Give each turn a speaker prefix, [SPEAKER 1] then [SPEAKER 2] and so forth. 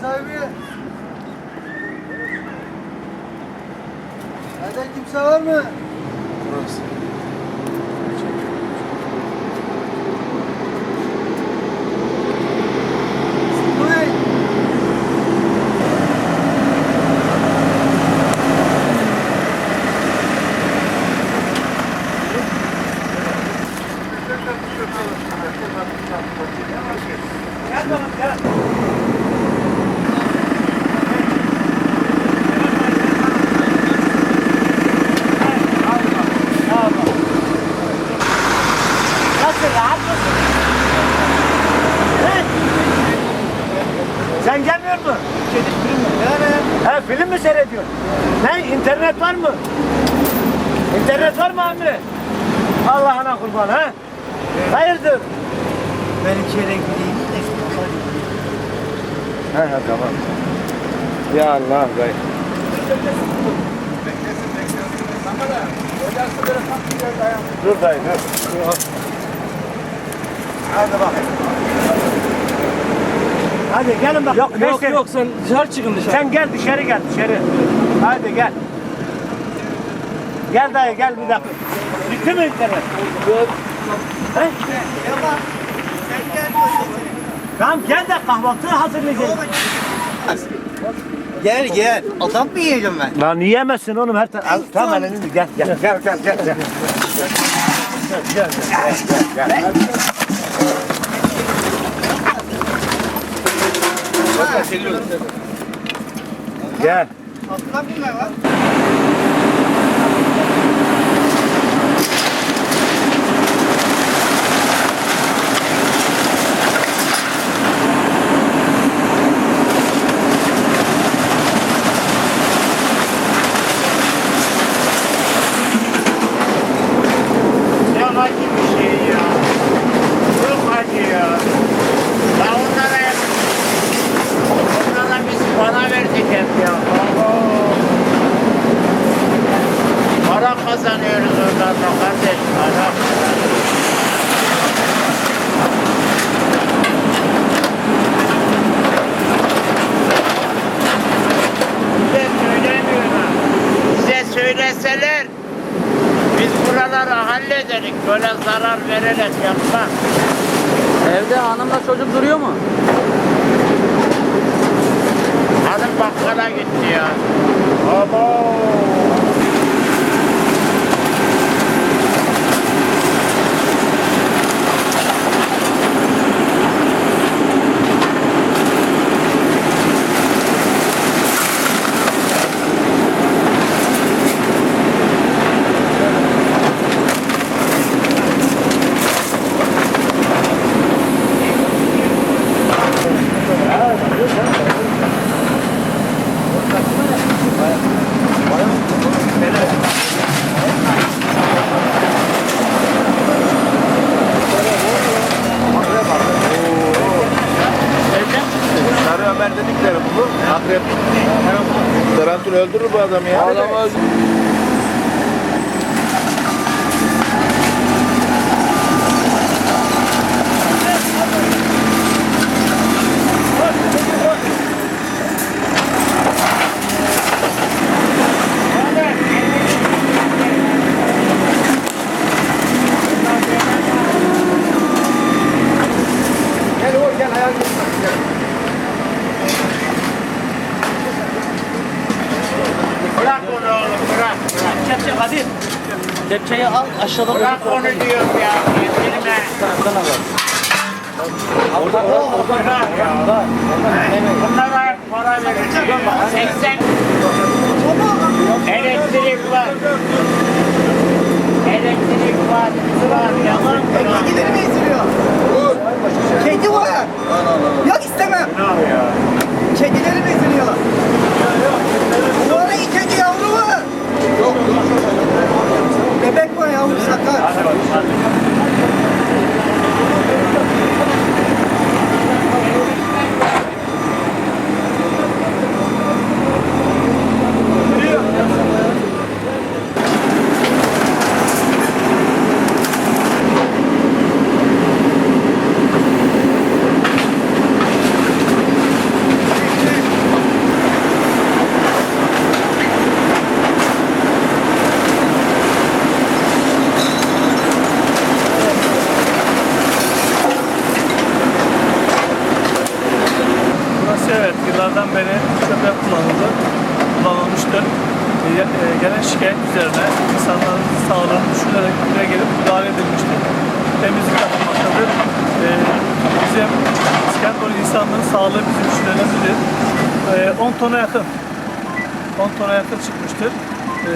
[SPEAKER 1] sahibi. Nerede kimse var mı?
[SPEAKER 2] Burası.
[SPEAKER 3] Ne internet var mı? İnternet var mı abi? Allah'ına kurban ha? Hayırdır?
[SPEAKER 1] Benim şöyle gideyim de.
[SPEAKER 3] He he tamam. Ya Allah gay. Dur dayı dur. Hadi bak. Hadi gelin bak.
[SPEAKER 4] Yok yok yok sen dışarı çıkın dışarı.
[SPEAKER 3] Sen gel dışarı gel dışarı. Hadi gel. Gel dayı gel bir dakika. Bitti mi internet? He? Tamam gel de kahvaltı hazırlayacağız.
[SPEAKER 1] Gel gel. Adam mı yiyeceğim ben?
[SPEAKER 3] Lan yiyemezsin oğlum her taraf. Tamam elini gel gel gel gel gel. gel. Gel, gel, gel, gel, gel. Gel.
[SPEAKER 1] Atlan mı ne var?
[SPEAKER 3] Ne acı bir şey ya. Çok acı ya. Ya onlara hep, onlara biz para verdik hep ya. Abo. Kazanıyoruz kardeş. Para kazanıyoruz. Size söylemiyorlar. Size söyleseler biz buraları hallederik. Böyle zarar vererek yapmaz.
[SPEAKER 4] Evde hanımla çocuk duruyor mu?
[SPEAKER 3] Hanım bakkala gitti ya. Abo.
[SPEAKER 2] Öldürür bu adamı ya.
[SPEAKER 4] Adam öldü.
[SPEAKER 2] Gel oğlum gel hayal gel.
[SPEAKER 3] Bırak onu oğlum bırak bırak.
[SPEAKER 4] Kepçe Kadir. Kepçeyi al aşağıda
[SPEAKER 3] Bırak onu diyorum ya. Getirme. Bırak ya. Bunlara hep para vereceğim. 80 elektrik var. Elektrik var. Su var. Yalan?
[SPEAKER 1] Kedileri mi eziliyor? Kedi var. yıllardan beri köpek
[SPEAKER 3] kullanıldı, kullanılmıştır. E,
[SPEAKER 5] e, gelen şikayet üzerine insanların sağlığını düşünerek buraya gelip müdahale edilmiştir. Temizlik yapılmaktadır. E, bizim İskenderun insanların sağlığı bizim için önemlidir. E, 10 tona yakın, 10 tona yakın çıkmıştır. E,